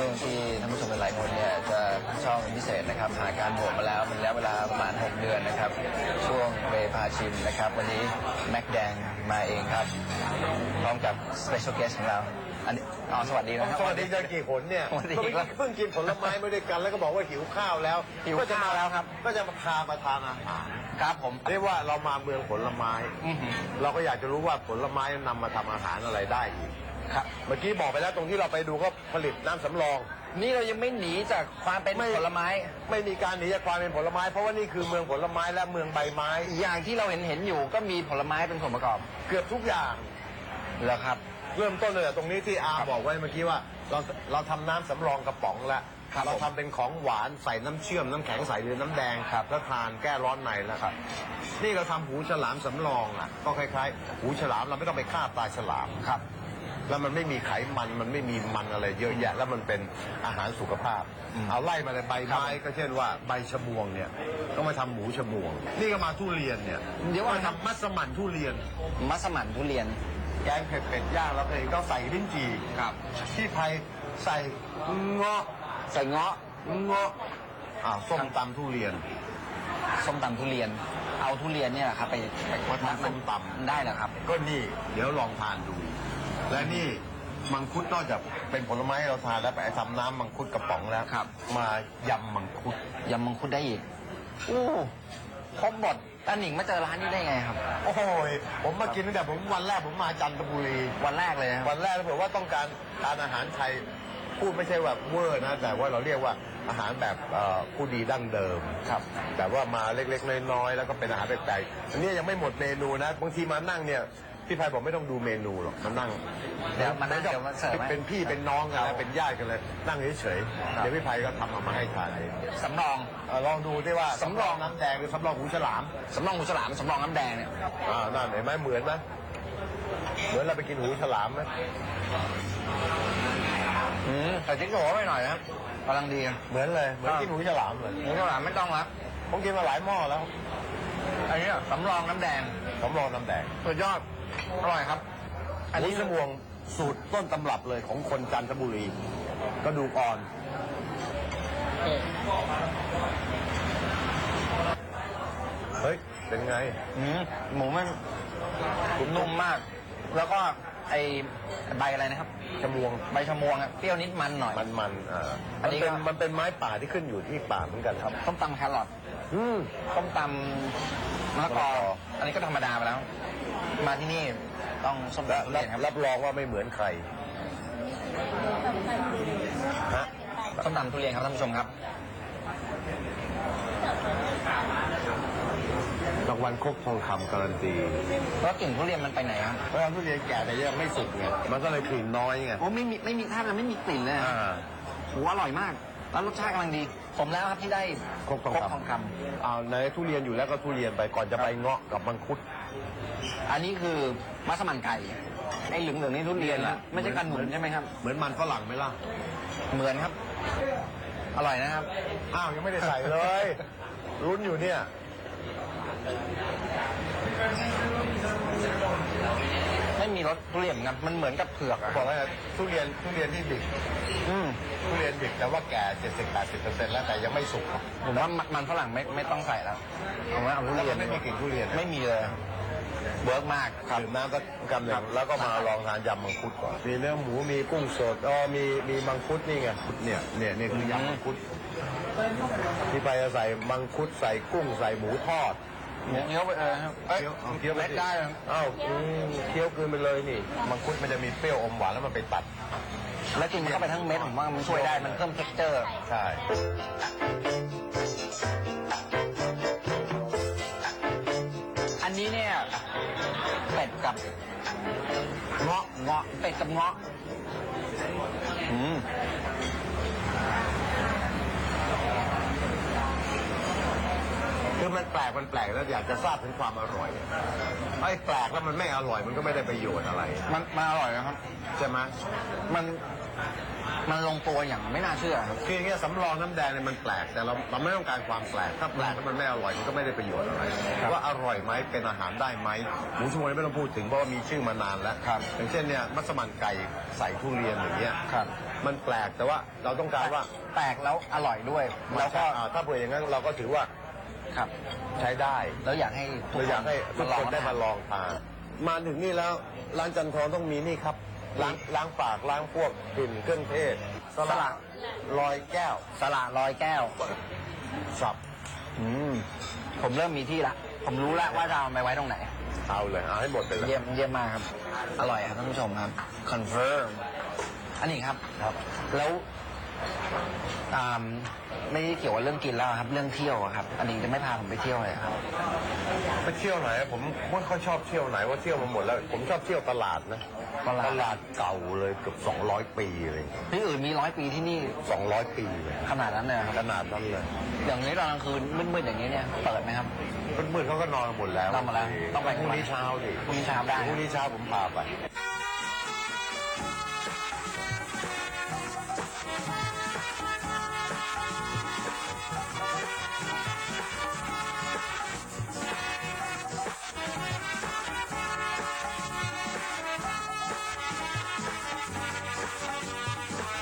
ช่วงที่ท่านผู้ชมหลายๆคนเนี่ยจะชอบเป็นพิเศษนะครับหาการโหวตมาแล้วมันแล้วเวลาประมาณ 6 เดือนนะครับ ช่วงเบพาชิมนะครับ วันนี้แม็กแดงมาเองครับ พร้อมกับ special guest ของเรา อันนี้อ๋อสวัสดีนะครับ สวัสดีจะกี่ผลเนี่ยสวัสดีก็ครับเพิ่งกินผลไม้มาด้วยกันแล้วก็บอกว่าหิวข้าวแล้วหิวก็จะข้าวแล้วครับ ก็จะมาพามาทานอาหารครับผม เรียกว่าเรามาเมืองผลไม้อื้อหือเราก็อยากจะรู้ว่าผลไม้นำมาทำอาหารอะไรได้อีก ครับ เมื่อกี้บอกไปแล้วตรงที่เราไปดูก็ผลิตน้ำสำรอง นี่เรายังไม่หนีจากความเป็นไม่ ผลไม้ ไม่มีการหนีจากความเป็นผลไม้เพราะว่านี่คือเมืองผลไม้และเมืองใบไม้ อย่างที่เราเห็นเห็นๆอยู่ก็มีผลไม้เป็นส่วนประกอบเกือบทุกอย่าง แล้วครับ เริ่มต้นเลยจากตรงนี้ที่อาบอกไว้เมื่อกี้ว่าเราเราทำน้ำสำรองกระป๋องแล้วครับเราผมทำเป็นของหวานใส่น้ำเชื่อมน้ำแข็งใสหรือน้ำแดงครับแล้วทานแก้ร้อนในแล้วครับ นี่เราทำหูฉลามสำรองอะก็คล้ายๆ หูฉลามเราไม่ต้องไปฆ่าปลาฉลามครับ แล้วมันไม่มีไขมันมันไม่มีมันอะไรเยอะแยะ แล้วมันเป็นอาหารสุขภาพอืมเอาไล่มาเลยใบไม้ก็เช่นว่าใบชะมวงเนี่ยก็มาทำหมูชะมวง นี่ก็มาทุเรียนเนี่ยเดี๋ยวมาว่าทำมัสมั่นทุเรียน มัสมั่นทุเรียน แกงเผ็ดเป็ดย่างแล้วเองก็ใส่ลิ้นจี่ครับที่ไทยใส่เงาะใส่เงาะเงาะอ่าส้มตำทุเรียน ส้มตำทุเรียน เอาทุเรียนเนี่ยแหละครับ ไปไปมาทำส้มตำ ได้เหรอครับ ก็นี่เดี๋ยวลองทานดู และนี่มังคุดนอกจากเป็นผลไม้เราทานแล้วไปทำน้ำมังคุดกระป๋องแล้วครับ มายำมังคุดยำมังคุดได้อีกอู้ครบหมดอันหนิงมาเจอร้านนี้ได้ไงครับ โอ้ยผมมากินตั้งแต่ผมวันแรกผมมาจันทบุรีวันแรกเลยนะครับวันแรกแล้วผมว่าต้องการทานอาหารไทยพูดไม่ใช่แบบเวอร์นะแต่ว่าเราเรียกว่าอาหารแบบเอ่อผู้ดีดั้งเดิมครับแต่ว่ามาเล็กๆน้อยๆแล้วก็เป็นอาหารแปลกๆอันนี้ยังไม่หมดเมนูนะบางทีมานั่งเนี่ย พี่พายบอกไม่ต้องดูเมนูหรอกมานั่งเดี๋ยวมานั่งเดี๋ยวมาเสิร์ฟให้เป็นพี่เป็นน้องกันแล้วเป็นญาติกันเลยนั่งเฉยครับๆเดี๋ยวพี่พายก็ทำเอามาให้ทานเองสำรอง เอ่อลองดูที่ว่าสำรอง น้ำแดงหรือสำรองหูฉลามสำรองหูฉลามสำรองน้ำแดงเนี่ยอ่านั่นเห็นไหมเหมือนไหมเหมือนเราไปกินหูฉลามไหมอืมใส่จิ๊กโจ้ไปหน่อยนะครับกำลังดีเหมือนเลยเหมือนครับกินหูฉลามเลยหูฉลามไม่ต้องละผมกินมาหลายหม้อแล้วอันนี้สำรองน้ำแดงสำรองน้ำแดงสุดยอด อร่อยครับ อัอันนนี้นี้สมวงสูตรต้นตำรับเลยของคนจันทบุรีกระดูกอ่อน เฮ้ย เป็นไง อืมหมูมันนุ่มมาก แล้วก็ไอใบอะไรนะครับชะมวงใบชะมวงอะเปรี้ยวนิดมันหน่อย มันมันๆอ่าอัมันนนี้เป็นก็มันเป็นไม้ป่าที่ขึ้นอยู่ที่ป่าเหมือนกันครับส้มตำแครอทอืมส้มตำมะละกอมะละกอ อันนี้ก็ธรรมดาไปแล้ว มาที่นี่ต้องส้มและตำทุรัเรีบยนครับรับรองว่าไม่เหมือนใครฮะส้มตำทุเรียนครับท่านผู้ชมครับรางวัลครกทองคำการันตีแล้วกลิ่นทุเรียนมันไปไหนครับเพราะว่าทุเรียนแก่แต่ยังไม่สุกไงมันก็เลยกลิ่นน้อยไงโอ้ไม่มีไม่มีแทบจะไม่มีกลิ่นเลยอะอ่าโหอร่อยมาก แล้วรสชาติกำลังดี ผมแล้วครับที่ได้ครกทองครกคำทองคเอาในทุเรียนอยู่แล้วก็ทุเรียนไปก่อนจะไปเงาะกับมังคุดำอันนี้คือมัสมั่นไก่ไอ้เหลืองๆนี่ทุเรียนละไม่ใช่กันหนุนใช่ไหมครับ เหมือนมันฝรั่งไหมล่ะ เหมือนครับ อร่อยนะครับ อ้าว ยังไม่ได้ใส่เลย รุ้นอยู่เนี่ยไม่มีรสทุเรียนเหมือนกันมันเหมือนกับเผือกอะบอกว่าทุเรียนทุเรียนที่ดิบอืมทุเรียนดิบแต่ว่าแก่70-80%แล้วแต่ยังไม่สุกผมว่ามันมันฝรั่งไม่ไม่ต้องใส่แล้วผมว่าเอาทุแล้วเรียก็นไม่มีกลิ่นทุเรียนไม่มีเลยเวิร์กมากครับดื่มน้ำสักกำหนึ่ครังบแล้วก็มาลองทานยำมังคุดก่อนมีเนื้อหมูมีกุ้งสดอ๋อมีมีมังคุดนี่ไงเนี่ยเนี่ยเนี่ยคือยำมังคุดที่ไปจะใส่มังคุดใส่กุ้งใส่หมูทอด เคี้ยวไปเออครับเอ้ยเคี้ยวเอาเคี้ยวไปเม็ดสิได้ครับอ้าวอืมเคี้ยวกลืนไปเลยนี่มังคุดมันจะมีเปรี้ยวอมหวานแล้วมันไปตัด แล้วกินมันเข้าไปทั้งเม็ดผมว่ามันช่วยได้มันเพิ่มเท็กเจอร์ ใช่อันนี้เนี่ยเป็ดกับเงาะเงาะเป็ดกับเงาะอืม คือมันแปลกมันแปลกแล้วอยากจะทราบถึงความอร่อยไอ้แปลกแล้วมันไม่อร่อยมันก็ไม่ได้ประโยชน์อะไรมันมันอร่อยนะครับ ใช่ไหมมันมันลงตัวอย่างไม่น่าเชื่อครับคืออย่างเงี้ยสำรองน้ำแดงเนี่ยมันแปลกแต่เราเราไม่ต้องการความแปลกถ้าแปลกแล้วมันไม่อร่อยมันก็ไม่ได้ประโยชน์อะไรครับว่าอร่อยไหมเป็นอาหารได้ไหมหมูชมวยไม่ต้องพูดถึงเพราะว่ามีชื่อมานานแล้วครับอย่างเช่นเนี่ยมัสมั่นไก่ใส่ทุเรียนอย่างเงี้ยครับ มันแปลกแต่ว่าเราต้องการว่าแปลกแล้วอร่อยด้วย แล้วก็อ่าถ้าเผื่ออย่างนั้นเราก็ถือว่า ครับ ใช้ได้แล้วอยากให้ทุเราอยากให้ทุกคนได้มาลององทานมาถึงนี่แล้วร้านจันทองต้องมีนี่ครับล้างล้างปากล้างพวกกลิ่นเครื่องเทศสลัดลอยแก้ว สละลอยแก้วสับอืมผมเริ่มมีที่ละ ผมรู้แล้วว่าจะเอาไปไว้ตรงไหน เอาเลยเอาให้หมดไปเลยเยี่ยมเยี่ยมมากครับ อร่อยครับท่านผู้ชมครับคอนเฟิร์มอันนี้ครับครับ แล้วอ่า ไม่ได้เกี่ยวกับเรื่องกินแล้วครับ เรื่องเที่ยวอะครับ อันนี้จะไม่พาผมไปเที่ยวเลยครับ ไปเที่ยวไหนผมไม่ค่อยชอบเที่ยวไหนว่าเที่ยวมาหมดแล้ว ผมชอบเที่ยวตลาดนะตลาดตลาดเก่าเลยเกือบ200 ปีเลยที่อื่นมีร้อยปีที่นี่200 ปีเลยขนาดนั้นเลยเหรอคขรับ นาดนั้นเลยอย่างนี้ตอนกลางคืนมืดๆอย่างนี้เนี่ยเปิดไหมครับมืดๆเขาก็นอนหมดแล้วนอนหมดแล้วต้องไปพรุ่งนี้เช้าดิพรุ่งนี้เช้าได้ พรุ่งนี้เช้าผมพาไป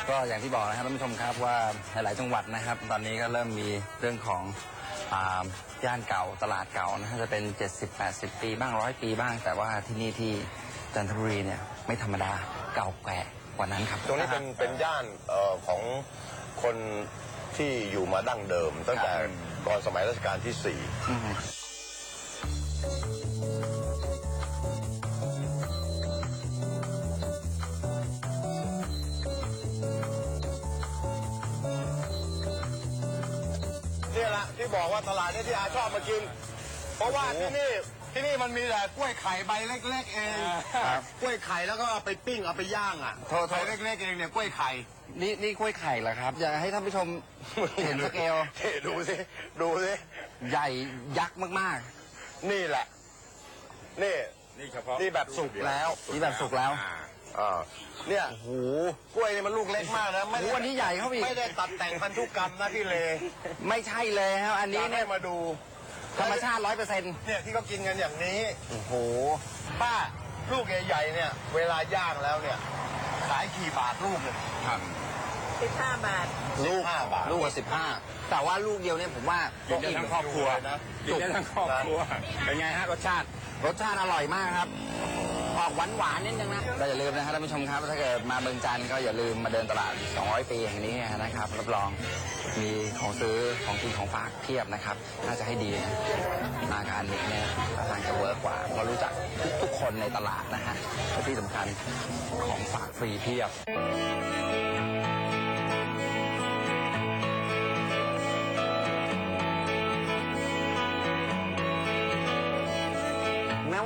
ก็อย่างที่บอกนะครับท่านผู้ชมครับว่าหลายๆจังหวัดนะครับ ตอนนี้ก็เริ่มมีเรื่องของอ่าย่านเก่าตลาดเก่านะฮะจะเป็น 70-80 ปีบ้างร้อยปีบ้าง แต่ว่าที่นี่ที่จันทบุรีเนี่ยไม่ธรรมดาเก่าแก่กว่านั้นครับ ตรงนี้เป็นเป็นย่านเอ่อของคนที่อยู่มาดั้งเดิม ตั้งแต่ก่อนสมัยรัชกาลที่สี่ อืม นี่แหละที่บอกว่าตลาดนี้ที่อาชอบมากิน เพราะว่าที่นี่ที่นี่มันมีแต่กล้วยไข่ใบเล็ก ๆ เองครับ กล้วยไข่แล้วก็เอาไปปิ้งเอาไปย่างอะโทษโทใบเล็กๆเองเนี่ยกล้วยไข่ นี่นี่กล้วยไข่เหรอครับ อยากให้ท่านผู้ชม เห็นสเกลนี่ดูสิดูสิใหญ่ยักษ์มากนี่แหละ นี่นี่เฉพาะนี่แบบสุกแล้ว ๆ นี่แบบสุกแล้ว อ่า เนี่ยโอ้โหกล้วยนี่มันลูกเล็กมากนะไม่โอ้ได้โหอันนี้ใหญ่เข้าไปอีก ไม่ได้ตัดแต่งพันธุกรรมนะพี่เลไม่ใช่เลยครับ อันนี้อยากเนี่ยให้มาดูธรรมชาติร้อยเปอร์เซ็นต์เนี่ยที่เขากินกันอย่างนี้ โอ้โห ป้าลูกใหญ่ๆเนี่ย เวลาย่างแล้วเนี่ย ขายกี่บาทลูกเนี่ยสิบห้าบาท ลูกห้าบาท ลูกละสิบห้าแต่ว่าลูกเดียวเนี่ยผมว่ากินได้ทั้งครอบครัวนะกินได้ทั้งครอบครัว เป็นไงฮะรสชาติ รสชาติอร่อยมากครับ ออกหวานหวานนิดนึงนะเราอย่าลืมนะครับท่านผู้ชมครับถ้าเกิดมาเมืองจันทร์ก็อย่าลืมมาเดินตลาด 200 ปีแห่งนี้นะครับรับรองมีของซื้อของกินของฝากเพียบนะครับ น่าจะให้ดีนะมาการนี้เนี่ยทางจะเวิร์กกว่าเพราะรู้จักทุกๆคนในตลาดนะฮะและที่สำคัญของฝากฟรีเพียบ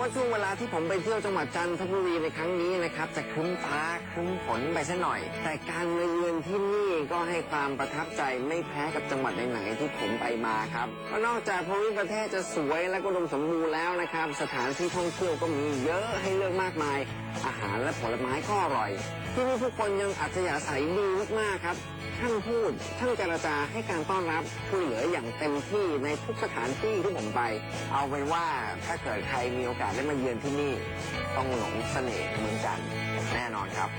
ว่าช่วงเวลาที่ผมไปเที่ยวจังหวัดจันทบุรีในครั้งนี้นะครับ จะครึ้มฟ้าครึ้มฝนไปซะหน่อย แต่การมาเยือนที่นี่ก็ให้ความประทับใจไม่แพ้กับจังหวัดไหนๆที่ผมไปมาครับเพราะนอกจากภูมิประเทศจะสวยและก็ดมสมบูรณ์แล้วนะครับ สถานที่ท่องเที่ยวก็มีเยอะให้เลือกมากมาย อาหารและผลไม้ก็อร่อย ที่นี่ทุกคนยังอัธยาศัยดีมากๆครับท่านพูดท่านเจรจาให้การต้อนรับช่วยเหลืออย่างเต็มที่ในทุกสถานที่ที่ผมไป เอาไว้ว่าถ้าเกิดใครมีโอกาสได้มาเยือนที่นี่ ต้องหลงเสน่ห์เมืองจันทร์แน่นอนครับ